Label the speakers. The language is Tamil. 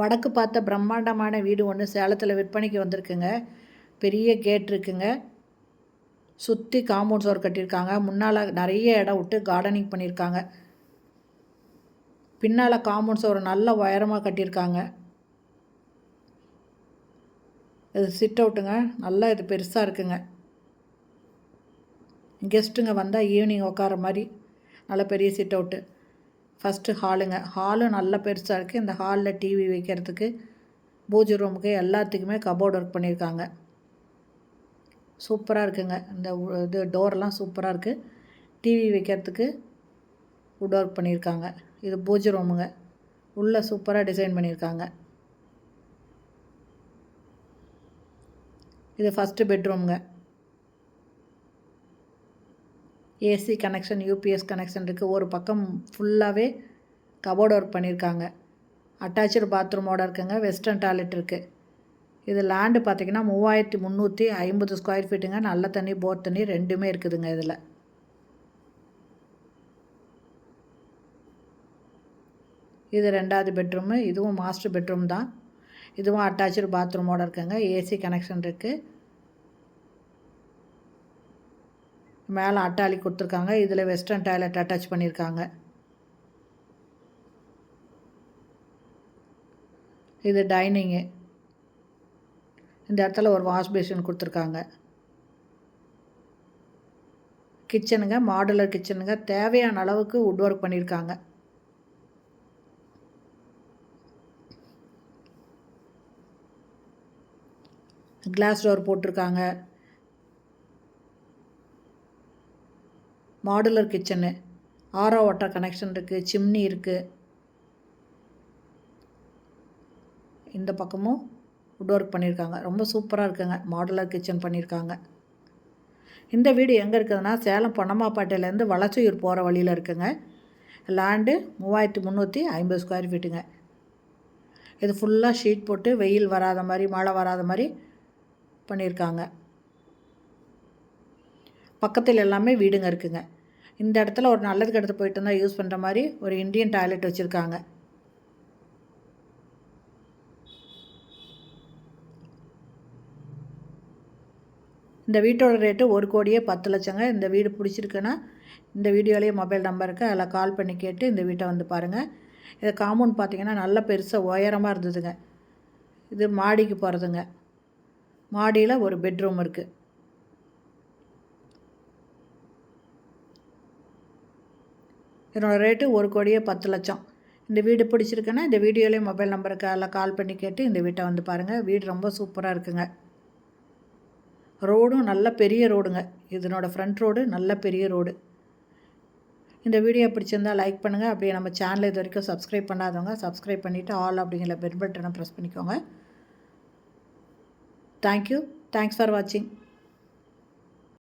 Speaker 1: வடக்கு பார்த்த பிரம்மாண்டமான வீடு ஒன்று சேலத்தில் விற்பனைக்கு வந்திருக்குங்க. பெரிய கேட் இருக்குங்க. சுற்றி காம்பவுண்ட் சுவர் கட்டியிருக்காங்க. முன்னால் நிறைய இடம் விட்டு கார்டனிங் பண்ணியிருக்காங்க. பின்னால் காம்பவுண்ட் சுவர் நல்ல உயரமாக கட்டியிருக்காங்க. இது சிட் அவுட்டுங்க நல்லா இது பெருசாக இருக்குங்க. கெஸ்ட்டுங்க வந்தால் ஈவினிங் உட்கார மாதிரி. நல்ல பெரிய சிட் அவுட்டு ஃபஸ்ட்டு ஹாலுங்க ஹாலும் நல்ல பெருசாக இருக்குது இந்த ஹாலில் டிவி வைக்கிறதுக்கு பூஜை ரூமுக்கு எல்லாத்துக்குமே கபோர்டு ஒர்க் பண்ணியிருக்காங்க சூப்பராக இருக்குங்க. இந்த இது டோர்லாம் சூப்பராக இருக்குது டிவி வைக்கிறதுக்கு வுட் ஒர்க் பண்ணியிருக்காங்க இது பூஜை ரூமுங்க உள்ளே சூப்பராக டிசைன் பண்ணியிருக்காங்க இது ஃபஸ்ட்டு பெட்ரூம்ங்க ஏசி கனெக்ஷன் யூபிஎஸ் கனெக்ஷன் இருக்குது ஒரு பக்கம் ஃபுல்லாகவே கபோர்டு ஒர்க் பண்ணியிருக்காங்க அட்டாச்சு பாத்ரூமோட இருக்குங்க. வெஸ்டர்ன் டாய்லெட் இருக்குது இது லேண்டு பார்த்திங்கன்னா மூவாயிரத்தி முந்நூற்றி ஐம்பது ஸ்கொயர் ஃபீட்டுங்க நல்ல தண்ணி போர் தண்ணி ரெண்டுமே இருக்குதுங்க இதில். இது ரெண்டாவது பெட்ரூமு இதுவும் மாஸ்டர் பெட்ரூம் தான். இதுவும் அட்டாச்சு பாத்ரூமோட இருக்குங்க. ஏசி கனெக்ஷன் இருக்குது மேலே அட்டாளி கொடுத்துருக்காங்க. இதில் வெஸ்டர்ன் டாய்லெட் அட்டாச் பண்ணியிருக்காங்க. இது டைனிங்கு இந்த இடத்துல ஒரு வாஷ் பேஷன் கொடுத்துருக்காங்க. கிச்சனுங்க மாடுலர் கிச்சனுங்க தேவையான அளவுக்கு உட் ஒர்க் பண்ணியிருக்காங்க. கிளாஸ் டோர் போட்டிருக்காங்க. Modular kitchen. RO water connection இருக்குது சிம்னி இருக்குது இந்த பக்கமும் வுட் ஒர்க் பண்ணியிருக்காங்க ரொம்ப சூப்பராக இருக்குங்க. மாடுலர் கிச்சன் பண்ணியிருக்காங்க இந்த வீடு எங்கே இருக்குதுன்னா சேலம் பொன்னம்மாப்பேட்டையிலேருந்து வளச்சூர் போகிற வழியில் இருக்குங்க. லேண்டு மூவாயிரத்தி முந்நூற்றி ஐம்பது ஸ்கொயர் ஃபீட்டுங்க இது ஃபுல்லாக ஷீட் போட்டு வெயில் வராத மாதிரி மழை வராத மாதிரி பண்ணியிருக்காங்க பக்கத்தில் எல்லாமே வீடுங்க இருக்குங்க. இந்த இடத்துல ஒரு நல்லது கெடுத்து போயிட்டு இருந்தால் யூஸ் பண்ணுற மாதிரி ஒரு இந்தியன் டாய்லெட் வச்சுருக்காங்க. இந்த வீட்டோட ரேட்டு ஒரு கோடியே பத்து லட்சங்க. இந்த வீடு பிடிச்சிருக்குன்னா இந்த வீடியோலேயே மொபைல் நம்பர் இருக்குது அதில் கால் பண்ணி கேட்டு இந்த வீட்டை வந்து பாருங்கள் இது காம்பவுண்ட் பார்த்தீங்கன்னா நல்ல பெருசாக உயரமாக இருந்ததுங்க. இது மாடிக்கு போகிறதுங்க மாடியில் ஒரு பெட்ரூம் இருக்குது இதனோட ரேட்டு ஒரு கோடியே பத்து லட்சம். இந்த வீடு பிடிச்சிருக்குன்னா இந்த வீடியோலேயே மொபைல் நம்பருக்கு அதில் கால் பண்ணி கேட்டு இந்த வீட்டை வந்து பாருங்கள் வீடு ரொம்ப சூப்பராக இருக்குங்க. ரோடும் நல்ல பெரிய ரோடுங்க இதனோட ஃப்ரண்ட் ரோடு நல்ல பெரிய ரோடு இந்த வீடியோ பிடிச்சிருந்தா லைக் பண்ணுங்கள் அப்படியே நம்ம சேனலை இது வரைக்கும் சப்ஸ்கிரைப் பண்ணாதவங்க சப்ஸ்கிரைப் பண்ணிவிட்டு ஆல் அப்படிங்கிற பெல் பட்டனை ப்ரெஸ் பண்ணிக்கோங்க. தேங்க்யூ தேங்க்ஸ் ஃபார் வாட்சிங்